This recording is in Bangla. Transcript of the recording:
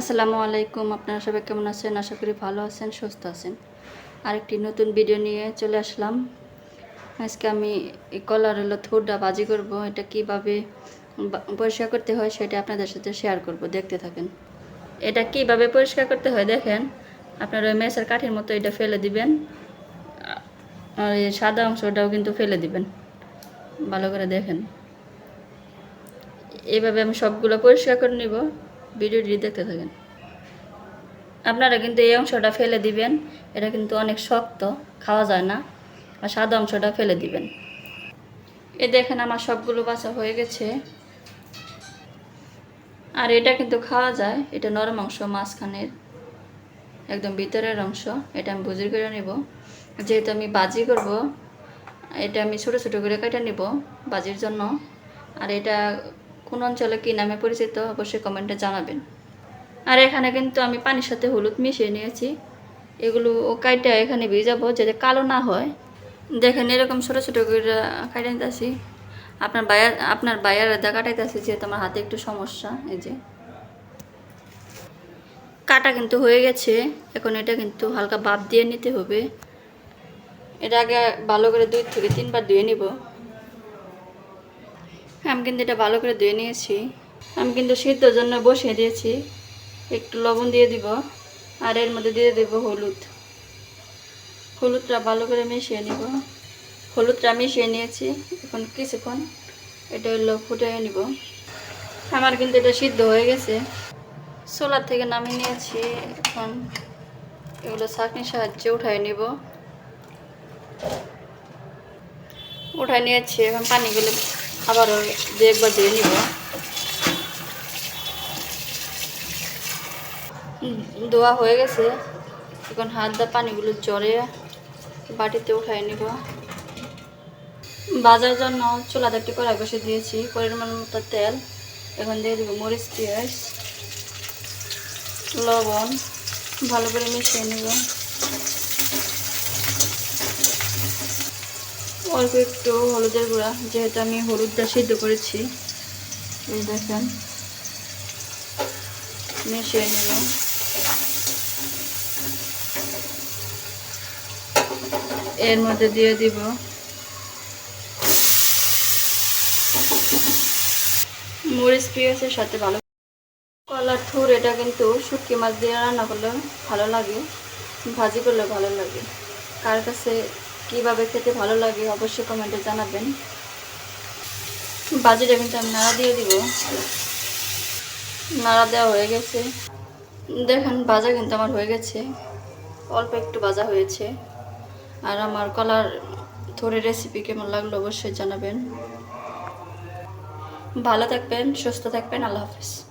আসসালামু আলাইকুম, আপনারা সবাই কেমন আছেন? আশা করি ভালো আছেন, সুস্থ আছেন। আরেকটি নতুন ভিডিও নিয়ে চলে আসলাম। আজকে আমি কলার হলো থুরটা বাজি করব। এটা কীভাবে পরিষ্কার করতে হয় সেটা আপনাদের সাথে শেয়ার করব, দেখতে থাকেন। এটা কীভাবে পরিষ্কার করতে হয় দেখেন। আপনার ওই মেসের কাঠির মতো এটা ফেলে দিবেন। আর এই সাদা অংশটাও কিন্তু ফেলে দিবেন। ভালো করে দেখেন। এইভাবে আমি সবগুলো পরিষ্কার করে নিব। ভিডিওটি দেখতে থাকেন। আপনারা কিন্তু এই অংশটা ফেলে দিবেন, এটা কিন্তু অনেক শক্ত, খাওয়া যায় না, আর সাদা অংশটা ফেলে দিবেন। এ দেখেন আমার সবগুলো বাছা হয়ে গেছে। আর এটা কিন্তু খাওয়া যায়, এটা নরম অংশ মাঝখানের, একদম ভিতরের অংশ, এটা আমি বুঝির করে নেব। যেহেতু আমি বাজি করব, এটা আমি ছোট ছোট করে কেটে নিব বাজির জন্য। আর এটা কোন অঞ্চলে কী নামে পরিচিত, অবশ্যই কমেন্টে জানাবেন। আর এখানে কিন্তু আমি পানির সাথে হলুদ মিশিয়ে নিয়েছি। এগুলো কাইটা এখানে ভিজাবো যাতে কালো না হয়। দেখেন এরকম ছোটো ছোটো করে কাইটে নিতেছি। আপনার বায়ার আপনার বায়ার দা কাটাইতেছি যেহেতু আমার হাতে একটু সমস্যা, এই যে। কাটা কিন্তু হয়ে গেছে। এখন এটা কিন্তু হালকা বাপ দিয়ে নিতে হবে। এটা আগে ভালো করে দুই থেকে তিনবার ধুয়ে নিব। আমি কিন্তু এটা ভালো করে ধুয়ে নিয়েছি। আমি কিন্তু সিদ্ধর জন্য বসিয়ে দিয়েছি। একটু লবণ দিয়ে দিব আর এর মধ্যে দিয়ে দেব হলুদ। হলুদটা ভালো করে মিশিয়ে নিব। হলুদটা মিশিয়ে নিয়েছি এখন কিছুক্ষণ। এটা হলো ফুটিয়ে নিব। আমার কিন্তু এটা সিদ্ধ হয়ে গেছে। সোলার থেকে নামিয়ে নিয়েছি। এখন এগুলো ছাঁকনির সাহায্যে উঠাই নিব। উঠাই নিয়েছি। এখন পানিগুলো আবারও দু একবার দিয়ে নিব। দোয়া হয়ে গেছে। এখন হাত দা পানিগুলো জড়ে বাটিতে উঠাই নিব। বাজার জন্য চুলাতে একটি কড়াই বসে দিয়েছি, পরিমাণ মতো তেল। এখন দিয়ে দিব মরিচ পেঁয়াজ, লবণ, ভালো করে মিশিয়ে নিব। অল্প একটু হলুদের গুঁড়া, যেহেতু আমি হলুদটা সিদ্ধ করেছি। দেখেন, মিশিয়ে নেব এর মধ্যে দিয়ে দিব মরিচ পেঁয়াজের সাথে ভালো কলার থুর, এটা কিন্তু শুটকি মাছ দিয়ে রান্না করলে ভালো লাগে, ভাজি করলে ভালো লাগে। কার কাছে কীভাবে খেতে ভালো লাগে অবশ্যই কমেন্টে জানাবেন। বাজিটা কিন্তু আমি নাড়া দিয়ে দিব। নাড়া দেওয়া হয়ে গেছে। দেখেন, ভাজা কিন্তু আমার হয়ে গেছে। অল্প একটু ভাজা হয়েছে। আর আমার কলার থোড়ে রেসিপি কেমন লাগল অবশ্যই জানাবেন। ভালো থাকবেন, সুস্থ থাকবেন, আল্লাহ হাফিজ।